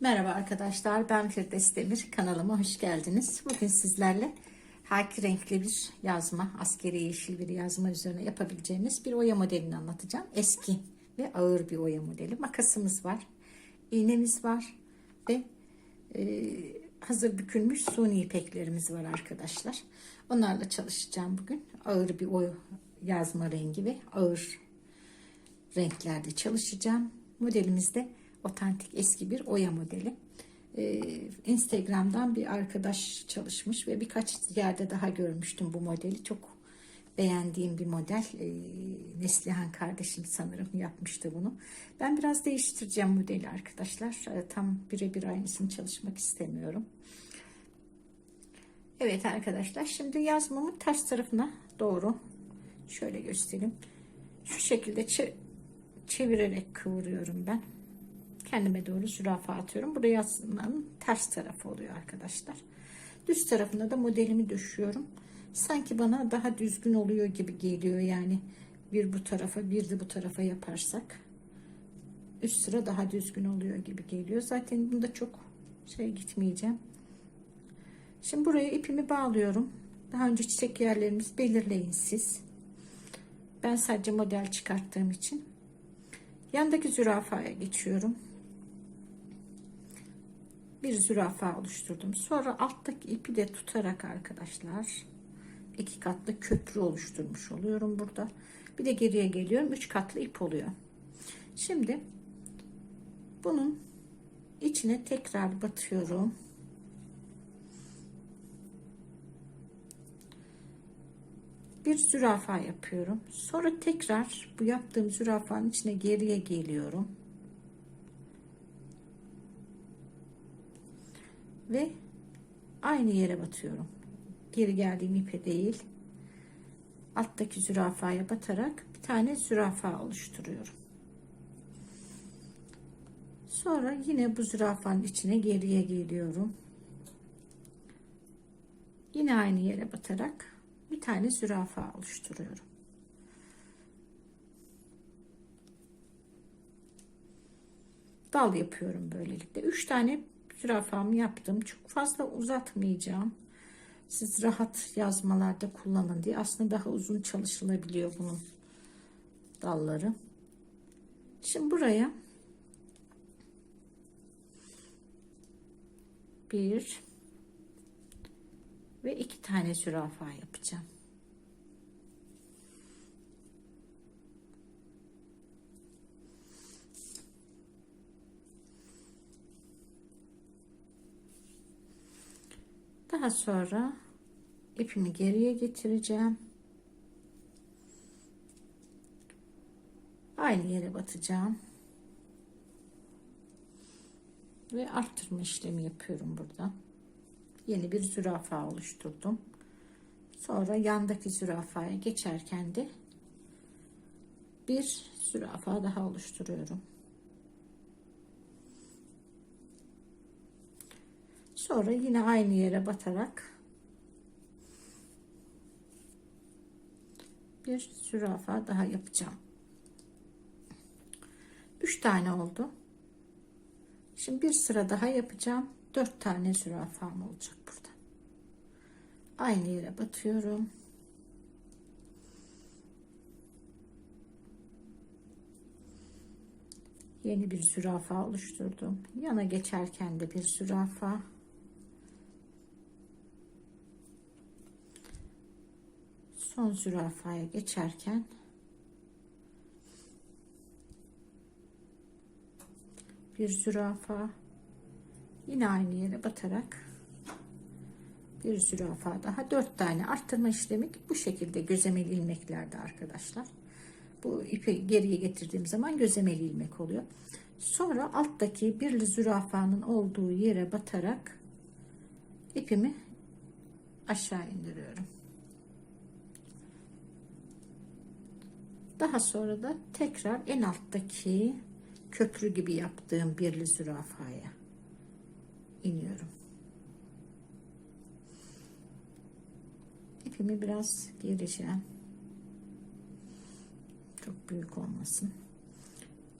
Merhaba arkadaşlar, ben Firdevs Demir. Kanalıma hoş geldiniz. Bugün sizlerle haki renkli bir yazma, askeri yeşil bir yazma üzerine yapabileceğimiz bir oya modelini anlatacağım. Eski ve ağır bir oya modeli. Makasımız var, iğnemiz var ve e, hazır bükülmüş suni ipeklerimiz var arkadaşlar. Onlarla çalışacağım bugün. Ağır bir oya yazma rengi ve ağır renklerde çalışacağım. Modelimizde otantik eski bir oya modeli. Ee, Instagram'dan bir arkadaş çalışmış ve birkaç yerde daha görmüştüm bu modeli. Çok beğendiğim bir model. Ee, Neslihan kardeşim sanırım yapmıştı bunu. Ben biraz değiştireceğim modeli arkadaşlar. Ee, tam birebir aynısını çalışmak istemiyorum. Evet arkadaşlar şimdi yazmamın ters tarafına doğru şöyle göstereyim. Şu şekilde çe- çevirerek kıvırıyorum ben kendime doğru zürafa atıyorum. Buraya yazmanın ters tarafı oluyor arkadaşlar. Düz tarafına da modelimi döşüyorum. Sanki bana daha düzgün oluyor gibi geliyor yani bir bu tarafa bir de bu tarafa yaparsak üst sıra daha düzgün oluyor gibi geliyor. Zaten bunda çok şey gitmeyeceğim. Şimdi buraya ipimi bağlıyorum. Daha önce çiçek yerlerimizi belirleyin siz. Ben sadece model çıkarttığım için. Yandaki zürafaya geçiyorum bir zürafa oluşturdum. Sonra alttaki ipi de tutarak arkadaşlar iki katlı köprü oluşturmuş oluyorum burada. Bir de geriye geliyorum. Üç katlı ip oluyor. Şimdi bunun içine tekrar batıyorum. Bir zürafa yapıyorum. Sonra tekrar bu yaptığım zürafanın içine geriye geliyorum. ve aynı yere batıyorum. Geri geldiğim ipe değil. Alttaki zürafaya batarak bir tane zürafa oluşturuyorum. Sonra yine bu zürafanın içine geriye geliyorum. Yine aynı yere batarak bir tane zürafa oluşturuyorum. Dal yapıyorum böylelikle. 3 tane zürafamı yaptım. Çok fazla uzatmayacağım. Siz rahat yazmalarda kullanın diye. Aslında daha uzun çalışılabiliyor bunun dalları. Şimdi buraya bir ve iki tane zürafa yapacağım. Daha sonra ipimi geriye getireceğim. Aynı yere batacağım. Ve arttırma işlemi yapıyorum burada. Yeni bir zürafa oluşturdum. Sonra yandaki zürafaya geçerken de bir zürafa daha oluşturuyorum. Sonra yine aynı yere batarak bir zürafa daha yapacağım. 3 tane oldu. Şimdi bir sıra daha yapacağım. 4 tane zürafam olacak burada. Aynı yere batıyorum. Yeni bir zürafa oluşturdum. Yana geçerken de bir zürafa. Son zürafaya geçerken bir zürafa yine aynı yere batarak bir zürafa daha dört tane arttırma işlemi bu şekilde gözemeli ilmeklerde arkadaşlar. Bu ipi geriye getirdiğim zaman gözemeli ilmek oluyor. Sonra alttaki bir zürafanın olduğu yere batarak ipimi aşağı indiriyorum Daha sonra da tekrar en alttaki köprü gibi yaptığım birli zürafaya iniyorum. İpimi biraz gereceğim. Çok büyük olmasın.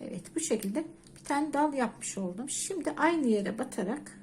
Evet bu şekilde bir tane dal yapmış oldum. Şimdi aynı yere batarak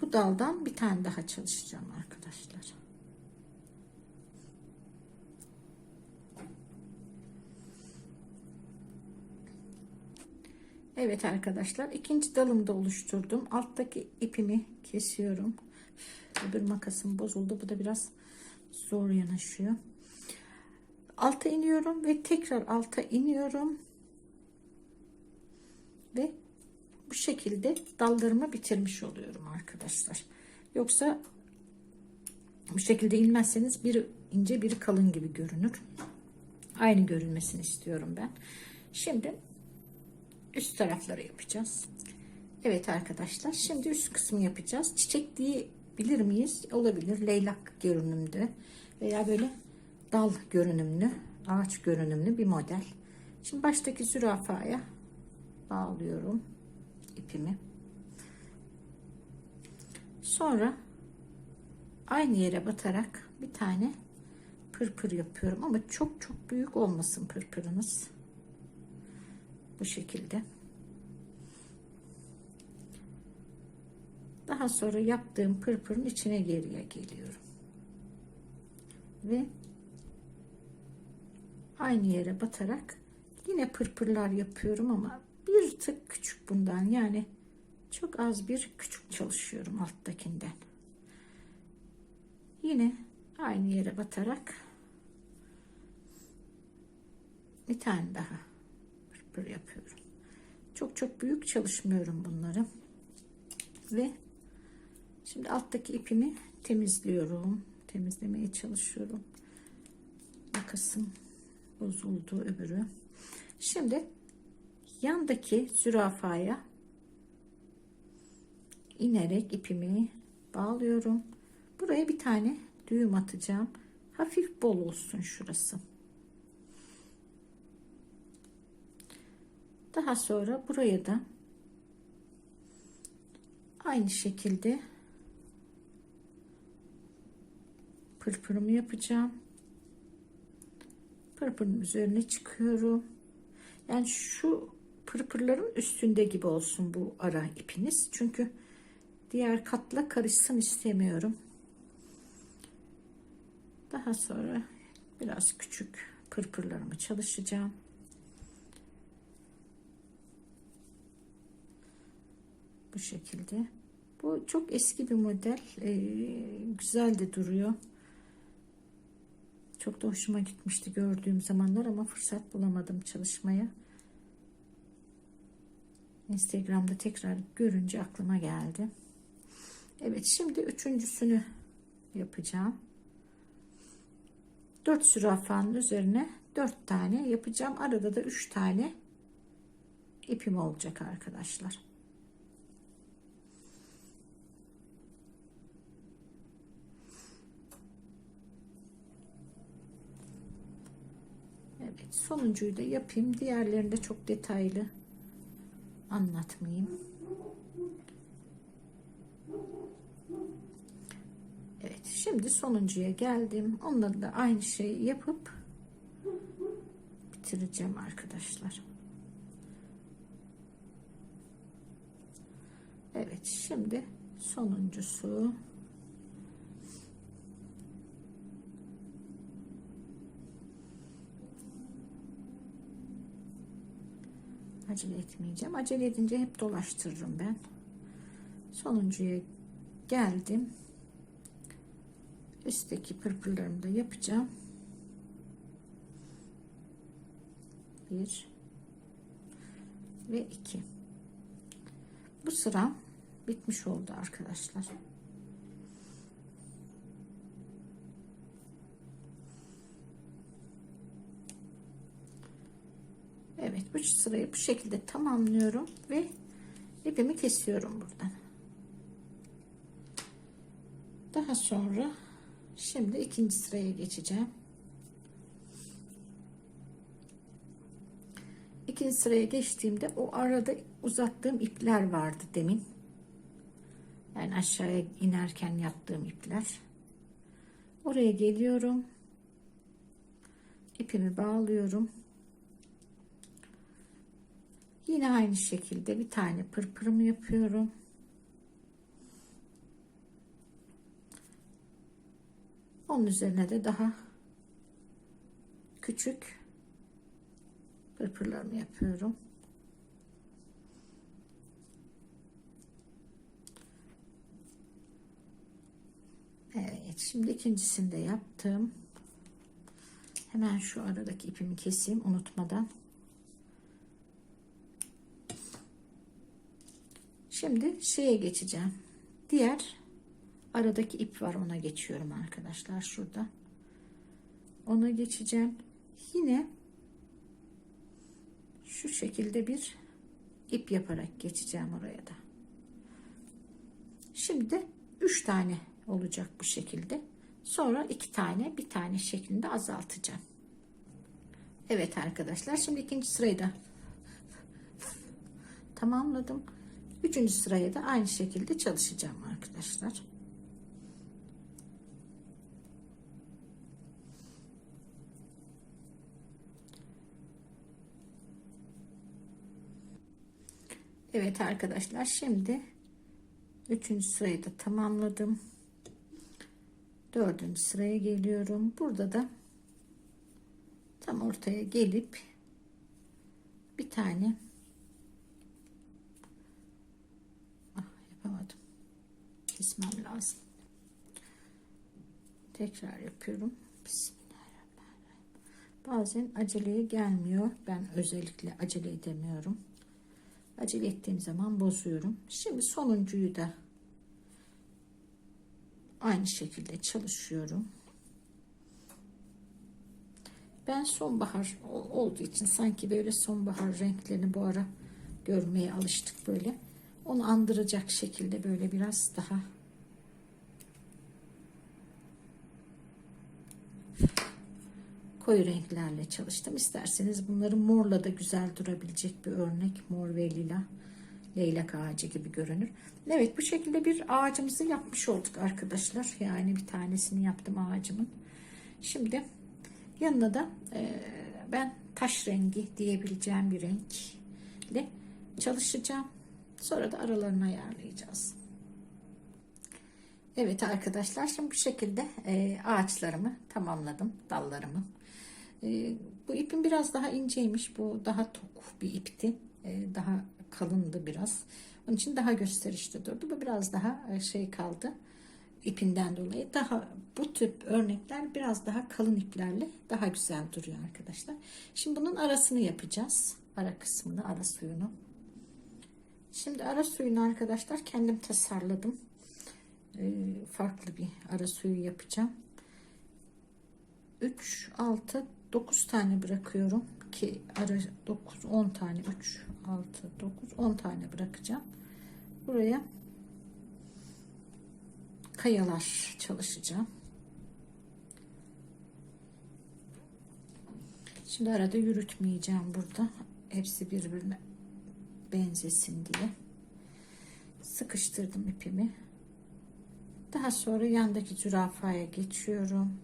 bu daldan bir tane daha çalışacağım arkadaşlar. Evet arkadaşlar ikinci dalımı da oluşturdum. Alttaki ipimi kesiyorum. Öbür makasım bozuldu. Bu da biraz zor yanaşıyor. Alta iniyorum ve tekrar alta iniyorum. Ve bu şekilde dallarımı bitirmiş oluyorum arkadaşlar. Yoksa bu şekilde inmezseniz biri ince biri kalın gibi görünür. Aynı görünmesini istiyorum ben. Şimdi üst tarafları yapacağız. Evet arkadaşlar şimdi üst kısmı yapacağız. Çiçek diyebilir miyiz? Olabilir. Leylak görünümlü veya böyle dal görünümlü, ağaç görünümlü bir model. Şimdi baştaki zürafaya bağlıyorum ipimi. Sonra aynı yere batarak bir tane pırpır yapıyorum ama çok çok büyük olmasın pırpırınız. Bu şekilde. Daha sonra yaptığım pırpırın içine geriye geliyorum. Ve aynı yere batarak yine pırpırlar yapıyorum ama bir tık küçük bundan yani çok az bir küçük çalışıyorum alttakinden. Yine aynı yere batarak bir tane daha pırpır yapıyorum. Çok çok büyük çalışmıyorum bunları. Ve şimdi alttaki ipimi temizliyorum. Temizlemeye çalışıyorum. Makasım bozuldu öbürü. Şimdi yandaki zürafaya inerek ipimi bağlıyorum. Buraya bir tane düğüm atacağım. Hafif bol olsun şurası. Daha sonra buraya da aynı şekilde pırpırımı yapacağım. Pırpırın üzerine çıkıyorum. Yani şu pırpırların üstünde gibi olsun bu ara ipiniz. Çünkü diğer katla karışsın istemiyorum. Daha sonra biraz küçük pırpırlarımı çalışacağım. Bu şekilde. Bu çok eski bir model. Ee, güzel de duruyor. Çok da hoşuma gitmişti gördüğüm zamanlar ama fırsat bulamadım çalışmaya. Instagram'da tekrar görünce aklıma geldi. Evet şimdi üçüncüsünü yapacağım. 4 zürafanın üzerine 4 tane yapacağım. Arada da 3 tane ipim olacak arkadaşlar. Evet sonuncuyu da yapayım. Diğerlerini de çok detaylı anlatmayayım. Evet şimdi sonuncuya geldim. Onları da aynı şeyi yapıp bitireceğim arkadaşlar. Evet şimdi sonuncusu acele etmeyeceğim. Acele edince hep dolaştırırım ben. Sonuncuya geldim. Üstteki pırpırlarımı da yapacağım. Bir ve iki. Bu sıra bitmiş oldu arkadaşlar. Evet bu sırayı bu şekilde tamamlıyorum ve ipimi kesiyorum buradan. Daha sonra şimdi ikinci sıraya geçeceğim. İkinci sıraya geçtiğimde o arada uzattığım ipler vardı demin. Yani aşağıya inerken yaptığım ipler. Oraya geliyorum. İpimi bağlıyorum. Yine aynı şekilde bir tane pırpırımı yapıyorum. Onun üzerine de daha küçük pırpırlarımı yapıyorum. Evet, şimdi ikincisini de yaptım. Hemen şu aradaki ipimi keseyim unutmadan. Şimdi şeye geçeceğim. Diğer aradaki ip var ona geçiyorum arkadaşlar şurada. Ona geçeceğim. Yine şu şekilde bir ip yaparak geçeceğim oraya da. Şimdi 3 tane olacak bu şekilde. Sonra iki tane bir tane şeklinde azaltacağım. Evet arkadaşlar şimdi ikinci sırayı da tamamladım. Üçüncü sıraya da aynı şekilde çalışacağım arkadaşlar. Evet arkadaşlar şimdi üçüncü sırayı da tamamladım. Dördüncü sıraya geliyorum. Burada da tam ortaya gelip bir tane yapamadım. Kesmem lazım. Tekrar yapıyorum. Bismillahirrahmanirrahim. Bazen aceleye gelmiyor. Ben özellikle acele edemiyorum. Acele ettiğim zaman bozuyorum. Şimdi sonuncuyu da aynı şekilde çalışıyorum. Ben sonbahar olduğu için sanki böyle sonbahar renklerini bu ara görmeye alıştık böyle. Onu andıracak şekilde böyle biraz daha koyu renklerle çalıştım. İsterseniz bunları morla da güzel durabilecek bir örnek. Mor ve lila leylak ağacı gibi görünür. Evet bu şekilde bir ağacımızı yapmış olduk arkadaşlar. Yani bir tanesini yaptım ağacımın. Şimdi yanına da e, ben taş rengi diyebileceğim bir renkle çalışacağım. Sonra da aralarını ayarlayacağız. Evet arkadaşlar şimdi bu şekilde e, ağaçlarımı tamamladım. Dallarımı. E, bu ipim biraz daha inceymiş. Bu daha tok bir ipti. E, daha kalındı biraz. Onun için daha gösterişli durdu. Bu biraz daha şey kaldı ipinden dolayı. Daha bu tip örnekler biraz daha kalın iplerle daha güzel duruyor arkadaşlar. Şimdi bunun arasını yapacağız. Ara kısmını, ara suyunu. Şimdi ara suyunu arkadaşlar kendim tasarladım. Ee, farklı bir ara suyu yapacağım. 3, 6, 9 tane bırakıyorum ki ara 9 10 tane 3 6 9 10 tane bırakacağım. Buraya kayalar çalışacağım. Şimdi arada yürütmeyeceğim burada. Hepsi birbirine benzesin diye. Sıkıştırdım ipimi. Daha sonra yandaki zürafaya geçiyorum.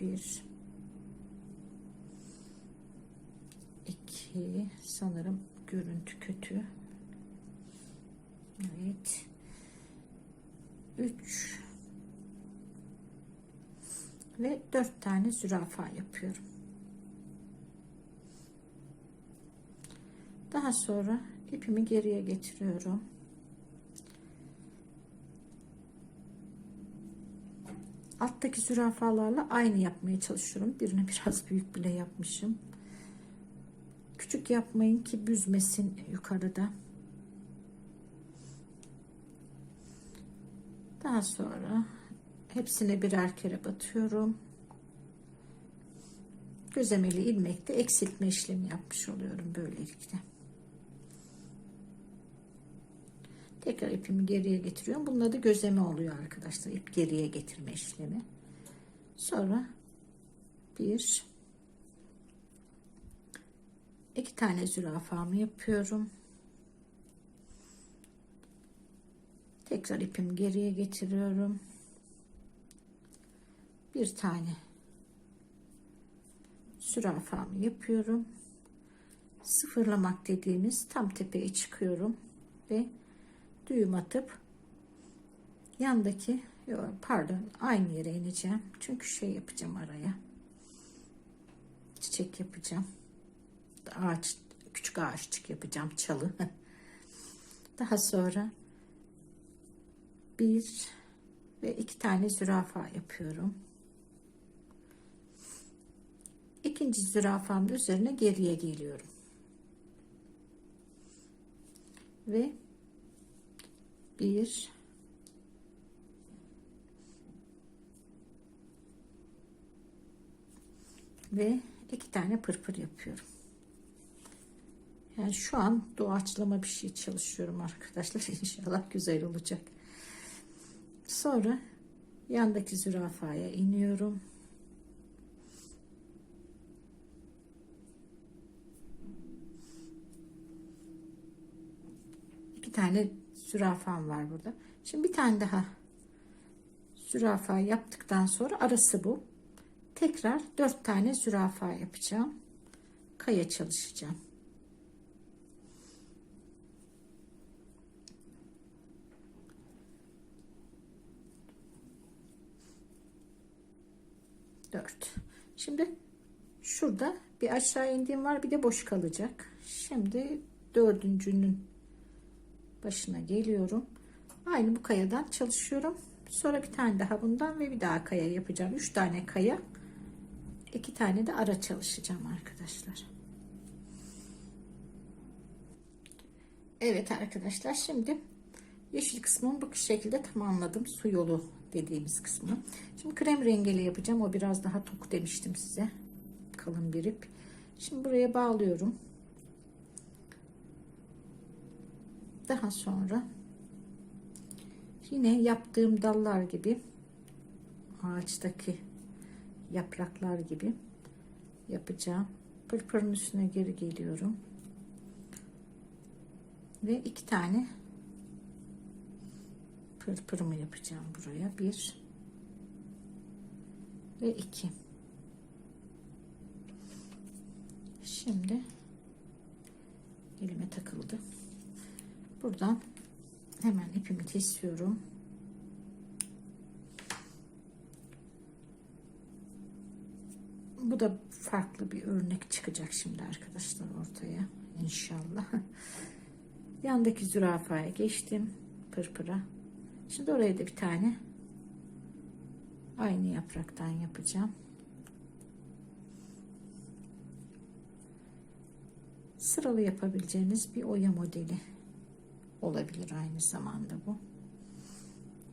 Bir, iki, sanırım görüntü kötü. Evet. Üç ve dört tane zürafa yapıyorum. Daha sonra ipimi geriye getiriyorum. alttaki zürafalarla aynı yapmaya çalışıyorum. Birini biraz büyük bile yapmışım. Küçük yapmayın ki büzmesin yukarıda. Daha sonra hepsine birer kere batıyorum. Gözemeli ilmekte eksiltme işlemi yapmış oluyorum böylelikle. Tekrar ipimi geriye getiriyorum. Bunun adı gözleme oluyor arkadaşlar. İp geriye getirme işlemi. Sonra bir iki tane zürafamı yapıyorum. Tekrar ipimi geriye getiriyorum. Bir tane zürafamı yapıyorum. sıfırlamak dediğimiz tam tepeye çıkıyorum ve düğüm atıp yandaki pardon aynı yere ineceğim. Çünkü şey yapacağım araya. Çiçek yapacağım. Ağaç küçük ağaççık yapacağım çalı. Daha sonra bir ve iki tane zürafa yapıyorum. İkinci zürafamın üzerine geriye geliyorum. Ve bir ve iki tane pırpır yapıyorum. Yani şu an doğaçlama bir şey çalışıyorum arkadaşlar. İnşallah güzel olacak. Sonra yandaki zürafaya iniyorum. İki tane zürafam var burada. Şimdi bir tane daha zürafa yaptıktan sonra arası bu. Tekrar dört tane zürafa yapacağım. Kaya çalışacağım. Dört. Şimdi şurada bir aşağı indiğim var bir de boş kalacak. Şimdi dördüncünün başına geliyorum. Aynı bu kayadan çalışıyorum. Sonra bir tane daha bundan ve bir daha kaya yapacağım. Üç tane kaya. iki tane de ara çalışacağım arkadaşlar. Evet arkadaşlar şimdi yeşil kısmını bu şekilde tamamladım. Su yolu dediğimiz kısmı. Şimdi krem rengiyle yapacağım. O biraz daha tok demiştim size. Kalın bir ip. Şimdi buraya bağlıyorum. Daha sonra yine yaptığım dallar gibi ağaçtaki yapraklar gibi yapacağım. Pırpırın üstüne geri geliyorum. Ve iki tane pırpırımı yapacağım buraya. Bir ve iki. Şimdi elime takıldı. Buradan hemen ipimi kesiyorum. Bu da farklı bir örnek çıkacak şimdi arkadaşlar ortaya inşallah. Yandaki zürafaya geçtim pırpıra. Şimdi oraya da bir tane aynı yapraktan yapacağım. Sıralı yapabileceğiniz bir oya modeli olabilir aynı zamanda bu.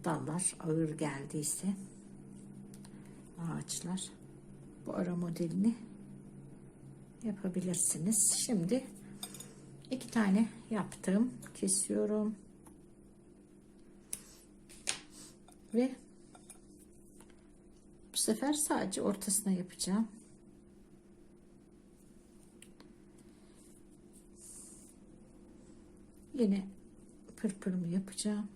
Dallar ağır geldiyse ağaçlar bu ara modelini yapabilirsiniz. Şimdi iki tane yaptım. Kesiyorum. Ve bu sefer sadece ortasına yapacağım. Yine pırpırımı yapacağım.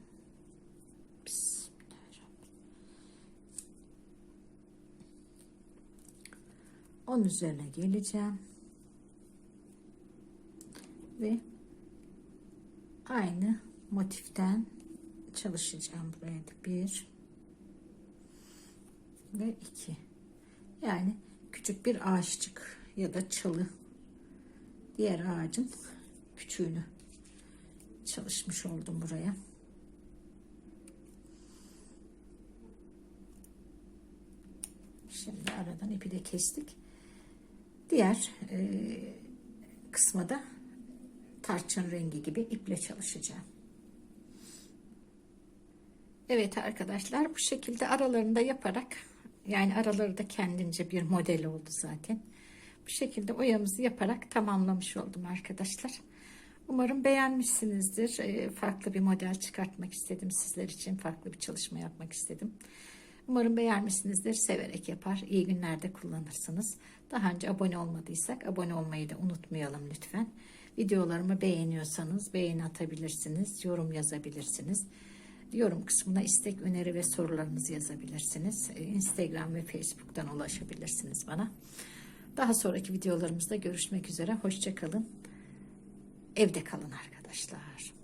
Onun üzerine geleceğim. Ve aynı motiften çalışacağım buraya da. Bir ve iki. Yani küçük bir ağaççık ya da çalı. Diğer ağacın küçüğünü çalışmış oldum buraya şimdi aradan ipi de kestik diğer e, kısma da tarçın rengi gibi iple çalışacağım Evet arkadaşlar bu şekilde aralarında yaparak yani araları da kendince bir model oldu zaten. Bu şekilde oyamızı yaparak tamamlamış oldum arkadaşlar. Umarım beğenmişsinizdir. Ee, farklı bir model çıkartmak istedim sizler için. Farklı bir çalışma yapmak istedim. Umarım beğenmişsinizdir. Severek yapar. İyi günlerde kullanırsınız. Daha önce abone olmadıysak abone olmayı da unutmayalım lütfen. Videolarımı beğeniyorsanız beğeni atabilirsiniz. Yorum yazabilirsiniz. Yorum kısmına istek, öneri ve sorularınızı yazabilirsiniz. Ee, Instagram ve Facebook'tan ulaşabilirsiniz bana. Daha sonraki videolarımızda görüşmek üzere. Hoşçakalın. Evde kalın arkadaşlar.